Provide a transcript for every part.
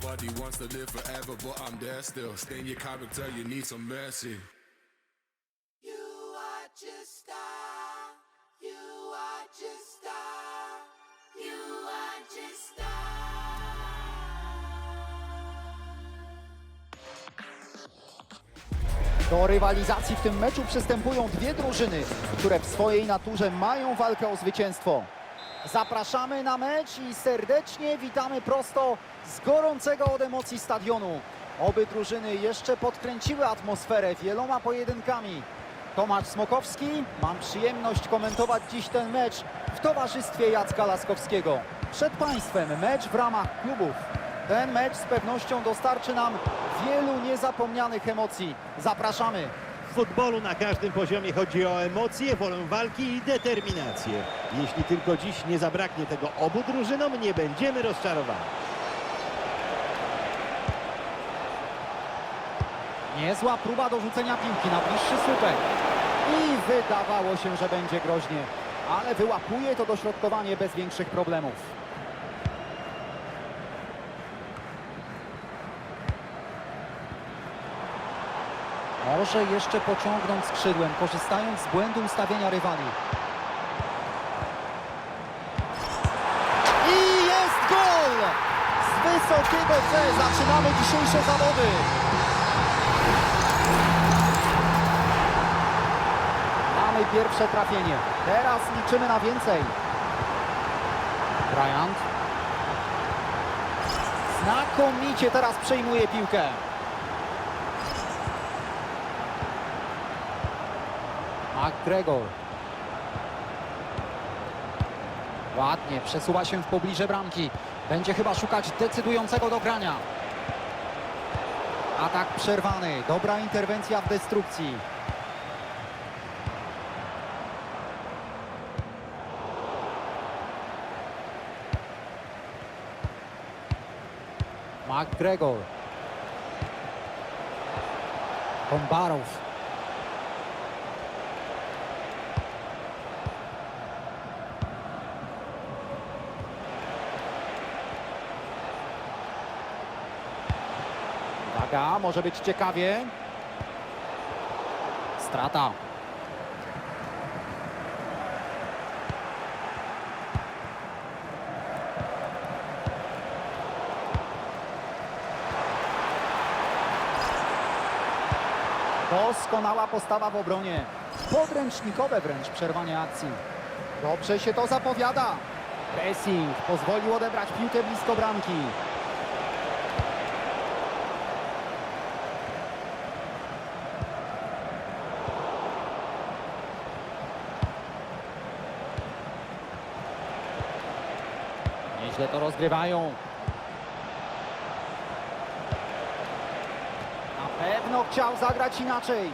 Everybody wants to live forever, but I'm there still. Stain your character, you need some mercy. You are just star. You are just star. You are just star. Do rywalizacji w tym meczu przystępują dwie drużyny, które w swojej naturze mają walkę o zwycięstwo. Zapraszamy na mecz i serdecznie witamy prosto z gorącego od emocji stadionu. Oby drużyny jeszcze podkręciły atmosferę wieloma pojedynkami. Tomasz Smokowski, mam przyjemność komentować dziś ten mecz w towarzystwie Jacka Laskowskiego. Przed Państwem mecz w ramach klubów. Ten mecz z pewnością dostarczy nam wielu niezapomnianych emocji. Zapraszamy. Futbolu na każdym poziomie chodzi o emocje, wolę walki i determinację. Jeśli tylko dziś nie zabraknie tego obu drużynom, nie będziemy rozczarowani. Niezła próba dorzucenia piłki na bliższy słupek. I wydawało się, że będzie groźnie. Ale wyłapuje to dośrodkowanie bez większych problemów. Może jeszcze pociągnąć skrzydłem, korzystając z błędu ustawienia rywali. I jest gol! Z wysokiego C zaczynamy dzisiejsze zawody. Mamy pierwsze trafienie. Teraz liczymy na więcej. Bryant. Znakomicie teraz przejmuje piłkę. McGregor. Ładnie, przesuwa się w pobliże bramki. Będzie chyba szukać decydującego dogrania. Atak przerwany. Dobra interwencja w destrukcji. McGregor. Kombarow. Może być ciekawie. Strata. Doskonała postawa w obronie. Podręcznikowe wręcz przerwanie akcji. Dobrze się to zapowiada. Pressing pozwolił odebrać piłkę blisko bramki. Nieźle to rozgrywają. Na pewno chciał zagrać inaczej.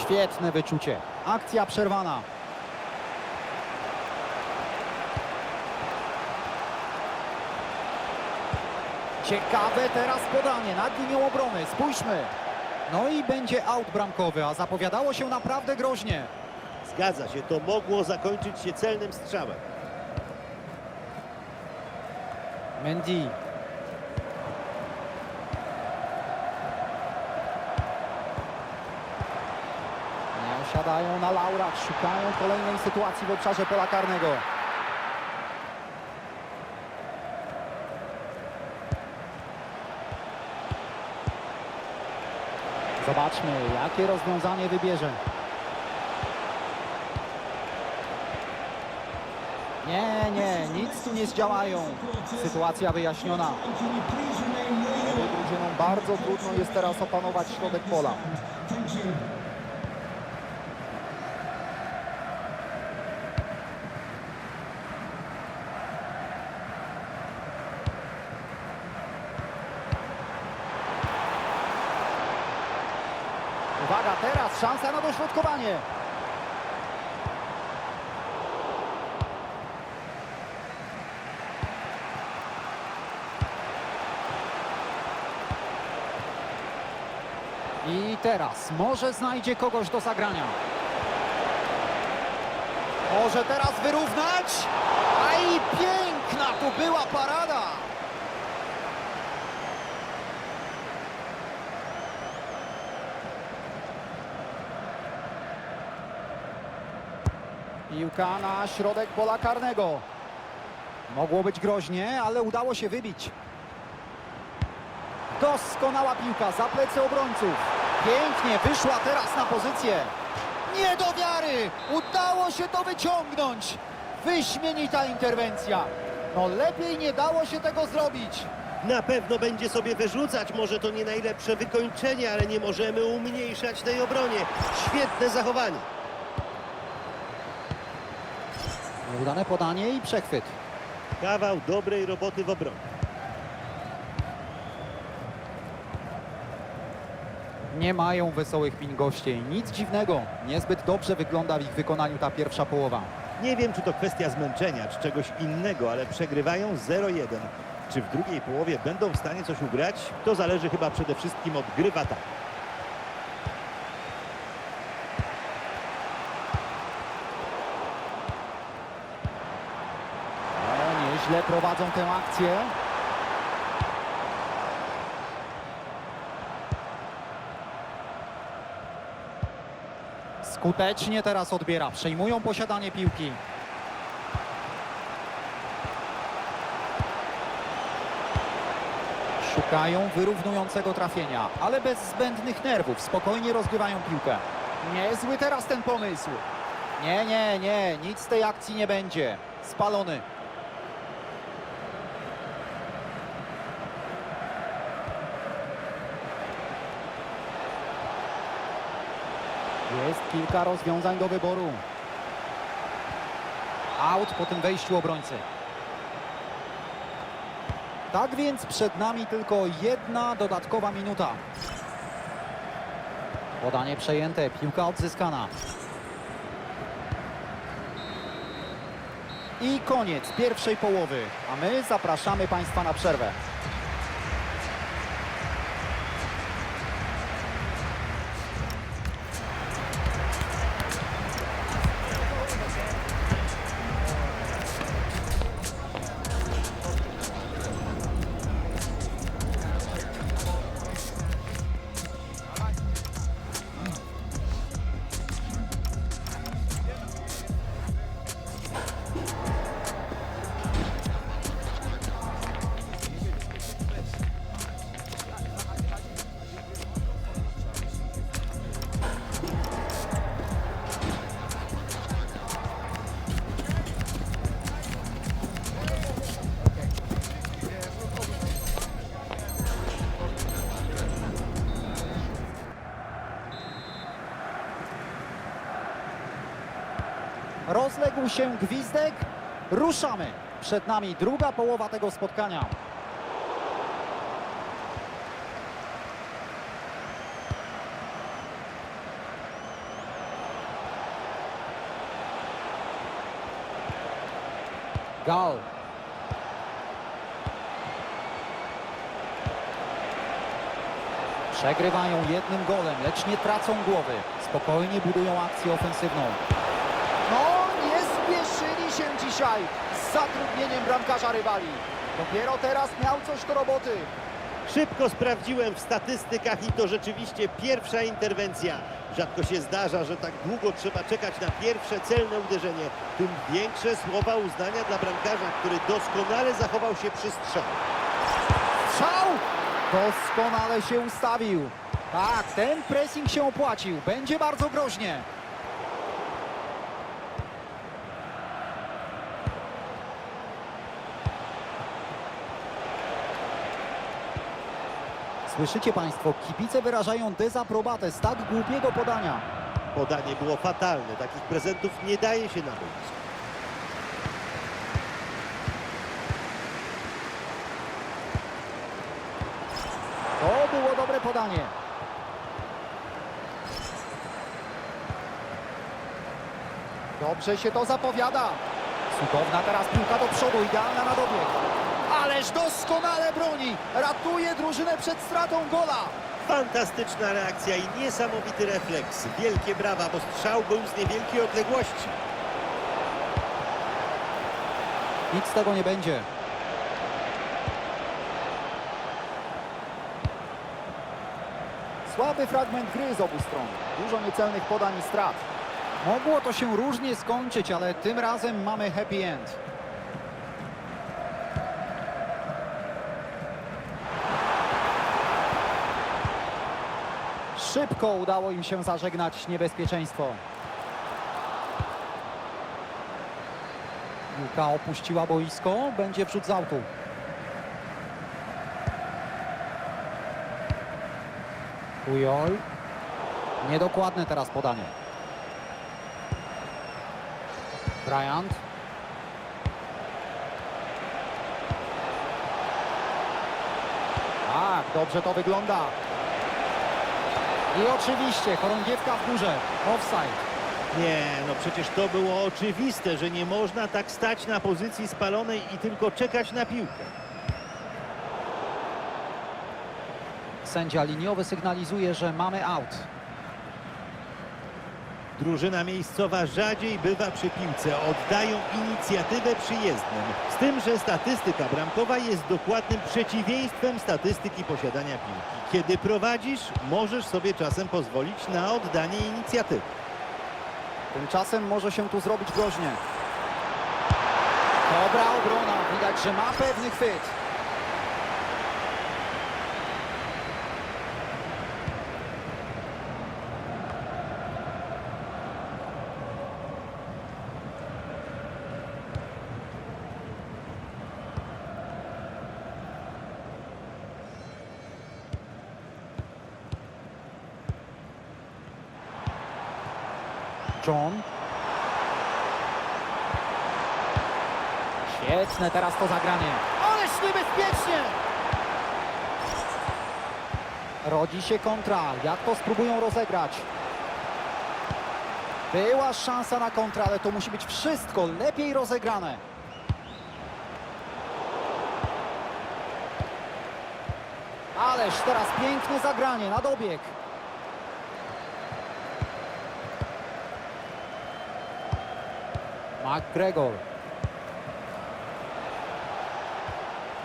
Świetne wyczucie. Akcja przerwana. Ciekawe teraz podanie nad linią obrony. Spójrzmy. No i będzie aut bramkowy, a zapowiadało się naprawdę groźnie. Zgadza się, to mogło zakończyć się celnym strzałem. Mendy. Nie osiadają na laurach, szukają kolejnej sytuacji w obszarze pola karnego. Zobaczmy, jakie rozwiązanie wybierze. Nie, nie, nic tu nie zdziałają. Sytuacja wyjaśniona. Drużynom bardzo trudno jest teraz opanować środek pola. Uwaga, teraz szansa na dośrodkowanie. teraz może znajdzie kogoś do zagrania. Może teraz wyrównać? A i piękna to była parada! Piłka na środek pola karnego. Mogło być groźnie, ale udało się wybić. Doskonała piłka za plecy obrońców. Pięknie wyszła teraz na pozycję. Nie do wiary! Udało się to wyciągnąć. Wyśmienita interwencja. No lepiej nie dało się tego zrobić. Na pewno będzie sobie wyrzucać, może to nie najlepsze wykończenie, ale nie możemy umniejszać tej obronie. Świetne zachowanie. Udane podanie i przechwyt. Kawał dobrej roboty w obronie. Nie mają wesołych min goście. Nic dziwnego. Niezbyt dobrze wygląda w ich wykonaniu ta pierwsza połowa. Nie wiem, czy to kwestia zmęczenia, czy czegoś innego, ale przegrywają 0-1. Czy w drugiej połowie będą w stanie coś ugrać? To zależy chyba przede wszystkim od gry w ataku. No, nieźle prowadzą tę akcję. Skutecznie teraz odbiera. Przejmują posiadanie piłki. Szukają wyrównującego trafienia, ale bez zbędnych nerwów. Spokojnie rozgrywają piłkę. Niezły teraz ten pomysł. Nie, nie, nie, nic z tej akcji nie będzie. Spalony. Jest kilka rozwiązań do wyboru. Out po tym wejściu obrońcy. Tak więc przed nami tylko jedna dodatkowa minuta. Podanie przejęte, piłka odzyskana. I koniec pierwszej połowy, a my zapraszamy Państwa na przerwę. Rozległ się gwizdek. Ruszamy. Przed nami druga połowa tego spotkania. Gal. Przegrywają jednym golem, lecz nie tracą głowy. Spokojnie budują akcję ofensywną. No, nie spieszyli się dzisiaj z zatrudnieniem bramkarza rywali. Dopiero teraz miał coś do roboty. Szybko sprawdziłem w statystykach i to rzeczywiście pierwsza interwencja. Rzadko się zdarza, że tak długo trzeba czekać na pierwsze celne uderzenie. Tym większe słowa uznania dla bramkarza, który doskonale zachował się przy strzale. Strzał! Doskonale się ustawił. Tak, ten pressing się opłacił. Będzie bardzo groźnie. Słyszycie Państwo, kibice wyrażają dezaprobatę z tak głupiego podania. Podanie było fatalne. Takich prezentów nie daje się nabyć. To było dobre podanie. Dobrze się to zapowiada. Cudowna teraz piłka do przodu, idealna na dobieg. Ależ doskonale broni. Ratuje drużynę przed stratą gola. Fantastyczna reakcja i niesamowity refleks. Wielkie brawa, bo strzał był z niewielkiej odległości. Nic z tego nie będzie. Słaby fragment gry z obu stron. Dużo niecelnych podań i strat. Mogło to się różnie skończyć, ale tym razem mamy happy end. Szybko udało im się zażegnać niebezpieczeństwo. Piłka opuściła boisko, będzie wrzut z autu. Pujol. Niedokładne teraz podanie. Bryant. Tak, dobrze to wygląda. I oczywiście chorągiewka w górze. Offside. Nie, no przecież to było oczywiste, że nie można tak stać na pozycji spalonej i tylko czekać na piłkę. Sędzia liniowy sygnalizuje, że mamy out. Drużyna miejscowa rzadziej bywa przy piłce, oddają inicjatywę przyjezdnym. Z tym, że statystyka bramkowa jest dokładnym przeciwieństwem statystyki posiadania piłki. Kiedy prowadzisz, możesz sobie czasem pozwolić na oddanie inicjatywy. Tymczasem może się tu zrobić groźnie. Dobra obrona, widać, że ma pewny chwyt. John. Świetne teraz to zagranie. Ależ niebezpiecznie! Rodzi się kontra. Jak to spróbują rozegrać? Była szansa na kontrę, ale to musi być wszystko lepiej rozegrane. Ależ teraz piękne zagranie na dobieg. McGregor.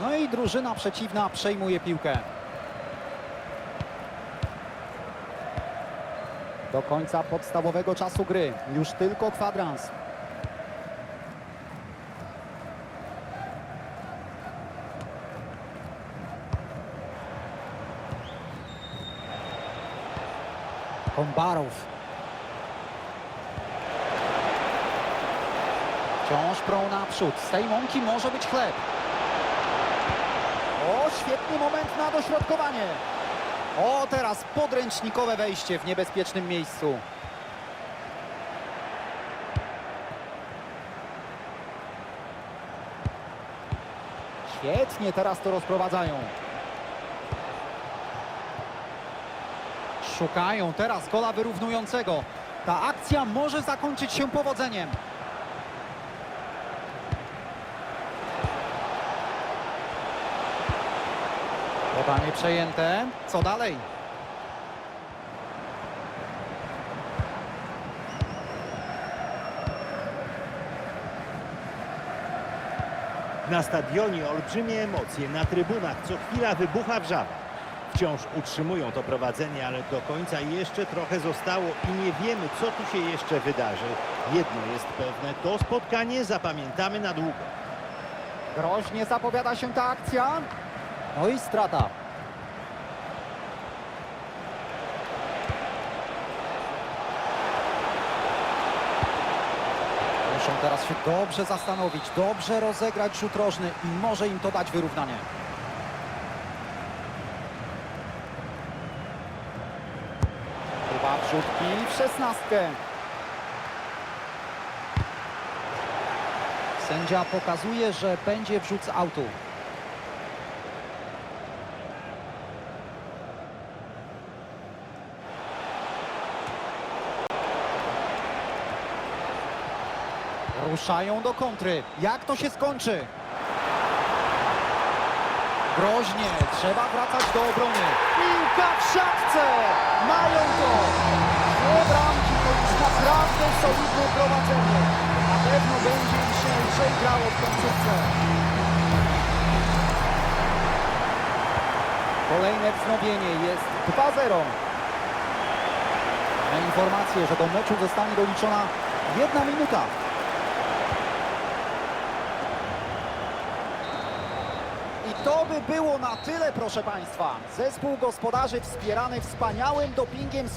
No i drużyna przeciwna przejmuje piłkę. Do końca podstawowego czasu gry. Już tylko kwadrans. Kombarow. Wciąż prą naprzód. Z tej mąki może być chleb. O, świetny moment na dośrodkowanie. O, teraz podręcznikowe wejście w niebezpiecznym miejscu. Świetnie teraz to rozprowadzają. Szukają teraz gola wyrównującego. Ta akcja może zakończyć się powodzeniem. Podanie przejęte. Co dalej? Na stadionie olbrzymie emocje, na trybunach co chwila wybucha wrzawa. Wciąż utrzymują to prowadzenie, ale do końca jeszcze trochę zostało i nie wiemy, co tu się jeszcze wydarzy. Jedno jest pewne, to spotkanie zapamiętamy na długo. Groźnie zapowiada się ta akcja. No i strata. Teraz się dobrze zastanowić, dobrze rozegrać rzut rożny i może im to dać wyrównanie. Próba wrzutki w szesnastkę. Sędzia pokazuje, że będzie wrzut z autu. Ruszają do kontry. Jak to się skończy? Groźnie, trzeba wracać do obrony. Piłka w siatce! Mają to! Dwie bramki to już naprawdę solidne prowadzenie. Na pewno będzie im się lżej grało w końcówce. Kolejne wznowienie jest 2-0. Mamy informację, że do meczu zostanie doliczona jedna minuta. To by było na tyle, proszę Państwa. Zespół gospodarzy wspierany wspaniałym dopingiem.